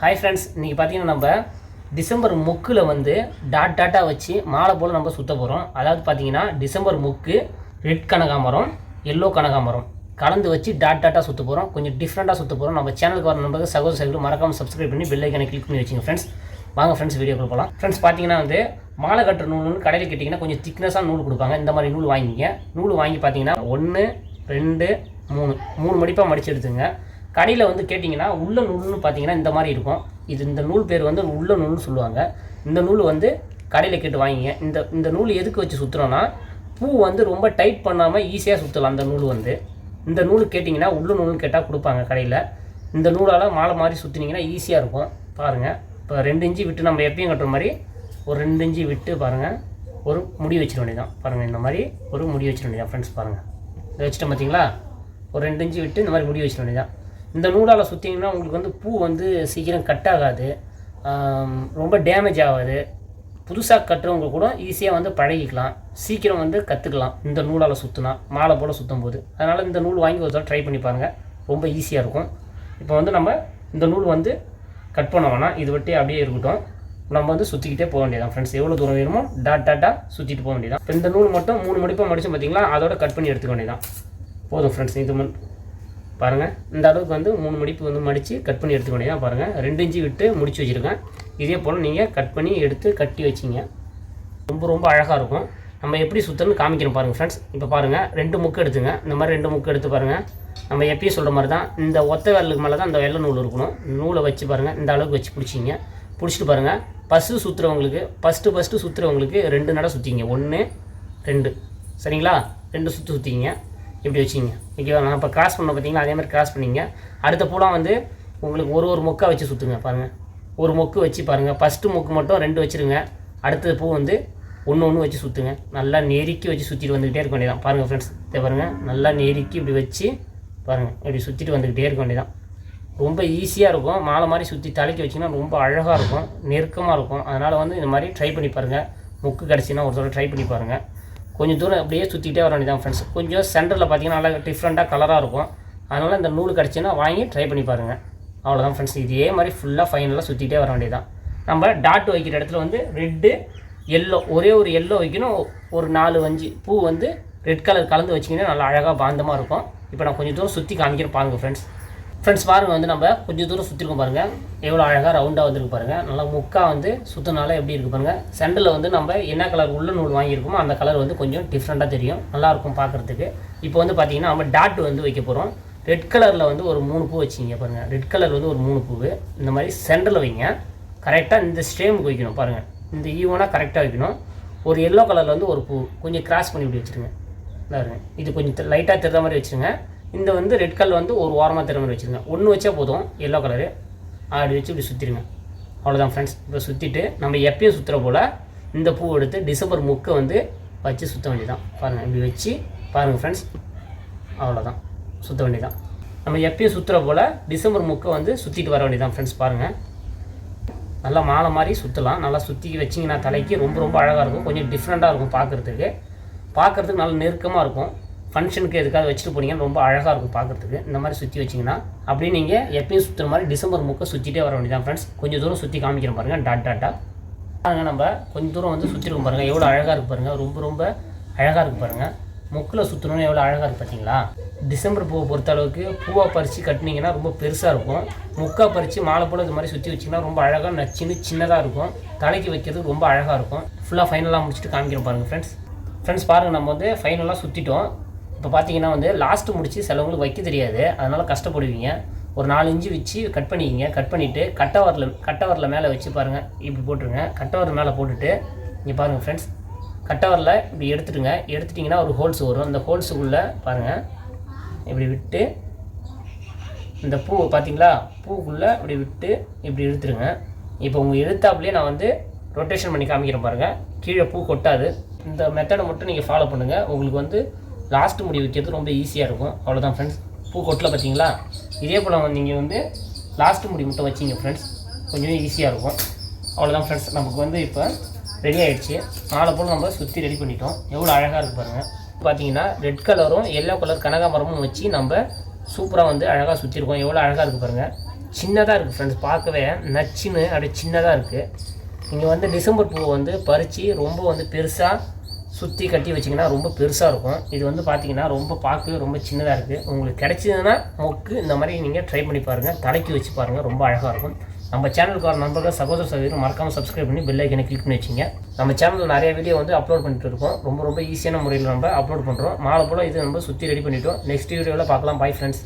Hi friends இன்றைக்கி பார்த்தீங்கன்னா நம்ம டிசம்பர் முக்கில் வந்து டாட் டாட்டாக வச்சு மாலை போல் நம்ம சுற்ற போகிறோம் அதாவது பார்த்தீங்கன்னா டிசம்பர் முக்கு ரெட் கனகாமரம் எல்லோ கனகாமரம் கலந்து வச்சு டாட் டாட்டாக சுற்ற போகிறோம் கொஞ்சம் டிஃப்ரெண்ட்டாக சுற்ற போகிறோம் நம்ம சேனலுக்கு வர நம்பருக்கு சகோதர சகோதரி மறக்காமல் சப்ஸ்கிரைப் பண்ணி பெல் ஐக்கனை கிளிக் பண்ணி வச்சுங்க ஃப்ரெண்ட்ஸ் வாங்க ஃப்ரெண்ட்ஸ் வீடியோ போகலாம் ஃப்ரெண்ட்ஸ் பார்த்தீங்கன்னா வந்து மாலை கட்டுற நூல்னு கடையில் கேட்டிங்கன்னா கொஞ்சம் திக்னஸாக நூல் கொடுப்பாங்க. இந்த மாதிரி நூல் வாங்கிங்க. நூல் வாங்கி பார்த்தீங்கன்னா ஒன்று ரெண்டு மூணு மூணு மடிப்பாக மடிச்சு எடுத்துங்க கடையில் வந்து கேட்டிங்கன்னா உள்ள நூல்னு பார்த்தீங்கன்னா இந்த மாதிரி இருக்கும். இது இந்த நூல் பேர் வந்து உள்ள நூல்னு சொல்லுவாங்க. இந்த நூல் வந்து கடையில் கேட்டு வாங்கிங்க. இந்த இந்த நூல் எதுக்கு வச்சு சுற்றுறோன்னா பூ வந்து ரொம்ப டைட் பண்ணாமல் ஈஸியாக சுற்றலாம் அந்த நூல் வந்து. இந்த நூல் கேட்டிங்கன்னா உள்ள நூல்னு கேட்டால் கொடுப்பாங்க கடையில். இந்த நூலால் மாலை மாதிரி சுற்றினீங்கன்னா ஈஸியாக இருக்கும். பாருங்கள் இப்போ ரெண்டு இன்ச்சு விட்டு நம்ம எப்பயும் கட்டுற மாதிரி ஒரு ரெண்டு இன்ச்சு விட்டு பாருங்கள் ஒரு முடி வச்சிட வேண்டியதான் பாருங்கள் இந்த மாதிரி ஒரு முடி வச்சிட வேண்டியதான் ஃப்ரெண்ட்ஸ் பாருங்கள் இதை வச்சுட்டேன் பார்த்தீங்களா ஒரு ரெண்டு இன்ச்சு விட்டு இந்த மாதிரி முடி வச்சிட வேண்டியதான் இந்த நூலால் சுற்றிங்கன்னா உங்களுக்கு வந்து பூ வந்து சீக்கிரம் கட் ஆகாது. ரொம்ப டேமேஜ் ஆகாது. புதுசாக கட்டுறவங்க கூட ஈஸியாக வந்து பழகிக்கலாம். சீக்கிரம் வந்து கற்றுக்கலாம் இந்த நூலால் சுற்றினா மாலை போல் சுற்றும் போது அதனால் இந்த நூல் வாங்கி ஒரு தடவை ட்ரை பண்ணி பாருங்கள் ரொம்ப ஈஸியாக இருக்கும். இப்போ வந்து நம்ம இந்த நூல் வந்து கட் பண்ண வேணாம். இது விட்டு அப்படியே இருக்கட்டும். நம்ம வந்து சுற்றிக்கிட்டே போக வேண்டியதான் ஃப்ரெண்ட்ஸ் எவ்வளோ தூரம் வேணுமோ டாட் டாட்டாக சுற்றிட்டு போக வேண்டியதான் இப்போ இந்த நூல் மட்டும் மூணு மடிப்பாக மடித்து பார்த்தீங்களா அதோட கட் பண்ணி எடுத்துக்க வேண்டியதான் போதும் ஃப்ரெண்ட்ஸ் இது மட்டும் பாருங்கள் இந்த அளவுக்கு வந்து மூணு மடிப்பு வந்து மடித்து கட் பண்ணி எடுத்துக்க வேண்டியதான் பாருங்கள் ரெண்டு இன்ச்சு விட்டு முடிச்சு வச்சுருக்கேன். இதே போல் நீங்கள் கட் பண்ணி எடுத்து கட்டி வச்சிங்க. ரொம்ப ரொம்ப அழகாக இருக்கும். நம்ம எப்படி சுத்தணும்னு காமிக்கணும் பாருங்கள் ஃப்ரெண்ட்ஸ் இப்போ பாருங்கள் ரெண்டு முக்கு எடுத்துங்க. இந்த மாதிரி ரெண்டு முக்கு எடுத்து பாருங்கள் நம்ம எப்பயும் சொல்கிற மாதிரி தான் இந்த ஒத்த விரலுக்கு மேலே தான் இந்த வெள்ளை நூல் இருக்கணும். நூலை வச்சு பாருங்கள் இந்த அளவுக்கு வச்சு பிடிச்சிங்க. பிடிச்சிட்டு பாருங்கள் ஃபஸ்ட்டு சுற்றுறவங்களுக்கு ஃபஸ்ட்டு ஃபஸ்ட்டு சுற்றுறவங்களுக்கு ரெண்டு நடை சுற்றிங்க ஒன்று ரெண்டு. சரிங்களா? ரெண்டு சுற்று சுற்றிங்க இப்படி வச்சிங்க ஓகேவா நான் இப்போ கிராஸ் பண்ண பார்த்தீங்கன்னா அதே மாதிரி கிராஸ் பண்ணிங்க. அடுத்த பூலாம் வந்து உங்களுக்கு ஒரு ஒரு மொக்கா வச்சு சுற்றுங்க பாருங்கள் ஒரு மொக்கு வச்சு பாருங்கள் ஃபஸ்ட்டு மொக்கு மட்டும் ரெண்டு வச்சுருங்க. அடுத்த பூ வந்து ஒன்று ஒன்று வச்சு சுற்றுங்க நல்லா நெருக்கி வச்சு சுற்றிட்டு வந்துக்கிட்டே இருக்க வேண்டியதான் பாருங்கள் ஃப்ரெண்ட்ஸ் இதை பாருங்கள் நல்லா நெருக்கி இப்படி வச்சு பாருங்கள் இப்படி சுற்றிட்டு வந்துக்கிட்டே இருக்க வேண்டியதான் ரொம்ப ஈஸியாக இருக்கும். மாலை மாதிரி சுற்றி தலைக்கு வச்சிங்கன்னா ரொம்ப அழகாக இருக்கும். நெருக்கமாக இருக்கும். அதனால் வந்து இந்த மாதிரி ட்ரை பண்ணி பாருங்கள் முக்கு கிடச்சின்னா ஒரு தடவை ட்ரை பண்ணி பாருங்கள் கொஞ்சம் தூரம் அப்படியே சுற்றிட்டே வர வேண்டியதான் ஃப்ரெண்ட்ஸ் கொஞ்சம் சென்டரில் பார்த்தீங்கன்னா நல்லா டிஃப்ரெண்ட்டாக கலராக இருக்கும். அதனால் இந்த நூல் கிடச்சின்னா வாங்கி ட்ரை பண்ணி பாருங்கள் அவ்வளோதான் ஃப்ரெண்ட்ஸ் இதே மாதிரி ஃபுல்லாக ஃபைனலாக சுற்றிட்டே வர வேண்டியதான் நம்ம டாட் வைக்கிற இடத்துல வந்து ரெட்டு எல்லோ ஒரே ஒரு எல்லோ வைக்கணும். ஒரு நாலு அஞ்சு பூ வந்து ரெட் கலர் கலந்து வச்சிங்கன்னா நல்லா அழகாக பாந்தமாக இருக்கும். இப்போ நான் கொஞ்சம் தூரம் சுற்றி காமிக்கிறேன் பாருங்கள் ஃப்ரெண்ட்ஸ் ஃப்ரெண்ட்ஸ் பாருங்கள் வந்து நம்ம கொஞ்சம் தூரம் சுற்றிருக்கோம் பாருங்கள் எவ்வளோ அழகாக ரவுண்டாக வந்துருக்கு பாருங்கள் நல்லா முக்கா வந்து சுற்றினால எப்படி இருக்குது பாருங்கள் சென்டரில் வந்து நம்ம என்ன கலர் உள்ள நூல் வாங்கியிருக்கோமோ அந்த கலர் வந்து கொஞ்சம் டிஃப்ரெண்ட்டாக தெரியும். நல்லாயிருக்கும் பார்க்குறதுக்கு. இப்போ வந்து பார்த்தீங்கன்னா நம்ம டாட் வந்து வைக்க போகிறோம் ரெட் கலரில் வந்து ஒரு மூணு பூ வச்சிங்க பாருங்கள் ரெட் கலர் வந்து ஒரு மூணு பூ இந்த மாதிரி சென்டரில் வைங்க. கரெக்டாக இந்த ஸ்டேமுக்கு வைக்கணும் பாருங்கள் இந்த ஈவனாக கரெக்டாக வைக்கணும். ஒரு எல்லோ கலரில் வந்து ஒரு பூ. கொஞ்சம் கிராஸ் பண்ணி இப்படி வச்சுருங்க. பாருங்க இது கொஞ்சம் லைட்டாக தெரிற மாதிரி வச்சுருங்க. இந்த வந்து ரெட் கலர் வந்து ஒரு ஓரமாக தெரிற மாதிரி வச்சுருங்க. ஒன்று வச்சா போதும். எல்லோ கலரு அப்படி வச்சு இப்படி சுற்றிடுங்க அவ்வளோதான் ஃப்ரெண்ட்ஸ் இப்போ சுற்றிட்டு நம்ம எப்பயும் சுற்றுற போல் இந்த பூ எடுத்து டிசம்பர் முக்கை வந்து வச்சு சுற்ற வேண்டியதான் பாருங்கள் இப்படி வச்சு பாருங்கள் ஃப்ரெண்ட்ஸ் அவ்வளோதான் சுற்ற வேண்டியதான் நம்ம எப்பயும் சுற்றுற போல் டிசம்பர் முக்கை வந்து சுற்றிட்டு வர வேண்டியதான் ஃப்ரெண்ட்ஸ் பாருங்கள் நல்லா மாலை மாதிரி சுற்றலாம் நல்லா சுற்றி வச்சிங்கன்னா தலைக்கு ரொம்ப ரொம்ப அழகாக இருக்கும். கொஞ்சம் டிஃப்ரெண்ட்டாக இருக்கும் பார்க்குறதுக்கு பார்க்குறதுக்கு நல்லா நெருக்கமாக இருக்கும். ஃபங்க்ஷனுக்கு எதுக்காவது வச்சுட்டு போனீங்கன்னா ரொம்ப அழகாக இருக்கும் பார்க்குறதுக்கு. இந்த மாதிரி சுற்றி வச்சிங்கன்னா அப்படியே நீங்கள் எப்பயும் சுற்றுற மாதிரி டிசம்பர் முக்கை சுற்றிட்டே வர வேண்டியதான் ஃப்ரெண்ட்ஸ் கொஞ்சம் தூரம் சுற்றி காமிக்கிற பாருங்கள் டாட் டாட்டா பாருங்கள் நம்ம கொஞ்சம் தூரம் வந்து சுற்றிருக்கும் பாருங்கள் எவ்வளோ அழகாக இருக்கு பாருங்கள் ரொம்ப ரொம்ப அழகாக இருக்கு பாருங்கள் முக்கில் சுற்றணும்னு எவ்வளோ அழகாக இருக்குது பார்த்தீங்களா டிசம்பர் பூவை பொறுத்த அளவுக்கு பூவை பறித்து கட்டினீங்கன்னா ரொம்ப பெருசாக இருக்கும். முக்காக பறித்து மாலை போல் இது மாதிரி சுற்றி வச்சிங்கன்னா ரொம்ப அழகாக நச்சுன்னு சின்னதாக இருக்கும். தலைக்கு வைக்கிறதுக்கு ரொம்ப அழகாக இருக்கும். ஃபுல்லாக ஃபைனலாக முடிச்சுட்டு காமிக்கிறோம் பாருங்கள் ஃப்ரெண்ட்ஸ் ஃப்ரெண்ட்ஸ் பாருங்கள் நம்ம வந்து ஃபைனலாக சுற்றிட்டோம் இப்போ பார்த்தீங்கன்னா வந்து லாஸ்ட்டு முடிச்சு சிலவங்களுக்கு வைக்க தெரியாது. அதனால் கஷ்டப்படுவீங்க. ஒரு நாலு இன்ச்சு வச்சு கட் பண்ணிக்கிங்க. கட் பண்ணிவிட்டு கட்டவரில் கட்டவரில் மேலே வச்சு பாருங்கள் இப்படி போட்டுருங்க. கட்டவர் மேலே போட்டுட்டு இங்கே பாருங்கள் ஃப்ரெண்ட்ஸ் கட்டவரில் இப்படி எடுத்துட்டுங்க எடுத்துட்டிங்கன்னா ஒரு ஹோல்ஸ் வரும். அந்த ஹோல்ஸுக்குள்ளே பாருங்கள் இப்படி விட்டு இந்த பூ பார்த்தீங்களா? பூக்குள்ளே இப்படி விட்டு இப்படி இழுத்துருங்க. இப்போ உங்கள் எழுத்தாப்புலேயே நான் வந்து ரொட்டேஷன் பண்ணி காமிக்கிறேன் பாருங்கள் கீழே பூ கொட்டாது. இந்த மெத்தடை மட்டும் நீங்கள் ஃபாலோ பண்ணுங்கள் உங்களுக்கு வந்து லாஸ்ட் முடி வைக்கிறது ரொம்ப ஈஸியாக இருக்கும். அவ்வளோதான் ஃப்ரெண்ட்ஸ் பூ கொட்டில் பார்த்தீங்களா இதே போல் நீங்கள் வந்து லாஸ்ட் முடி மட்டும் வச்சிங்க ஃப்ரெண்ட்ஸ் கொஞ்சம் ஈஸியாக இருக்கும். அவ்வளோதான் ஃப்ரெண்ட்ஸ் நமக்கு வந்து இப்போ ரெடி ஆகிடுச்சு நாலு போல் நம்ம சுற்றி ரெடி பண்ணிட்டோம். எவ்வளோ அழகாக இருக்கு பாருங்கள் பார்த்தீங்கன்னா ரெட் கலரும் எல்லோ கலர் கனகாமரமும் வச்சு நம்ம சூப்பராக வந்து அழகாக சுற்றிருக்கோம் எவ்வளோ அழகாக இருக்குது பாருங்கள் சின்னதாக இருக்குது ஃப்ரெண்ட்ஸ் பார்க்கவே நச்சுன்னு அப்படியே சின்னதாக இருக்குது நீங்கள் வந்து டிசம்பர் பூவை வந்து பறித்து ரொம்ப வந்து பெருசாக சுற்றி கட்டி வச்சிங்கன்னா ரொம்ப பெருசாக இருக்கும். இது வந்து பார்த்தீங்கன்னா ரொம்ப பார்க்கவே ரொம்ப சின்னதாக இருக்குது உங்களுக்கு கிடச்சிதுன்னா மொக்கு இந்த மாதிரி நீங்கள் ட்ரை பண்ணி பாருங்கள் தலைக்கு வச்சு பாருங்கள் ரொம்ப அழகாக இருக்கும். நம்ம சேனலுக்கு வர நண்பர்கள் சகோதர சகோதரி மறக்காமல் சப்ஸ்கிரைப் பண்ணி பெல் ஐக்கனை கிளிக் பண்ணி வச்சிங்க. நம்ம சேனலில் நிறைய வீடியோ வந்து அப்லோட் பண்ணிட்டு இருக்கோம். ரொம்ப ரொம்ப ஈஸியான முறையில் நம்ம அப்லோட் பண்ணுறோம் மாலை போல் இது நம்ம சுற்றி ரெடி பண்ணிட்டோம். நெக்ஸ்ட் வீடியோவில் பார்க்கலாம் பை ஃப்ரெண்ட்ஸ்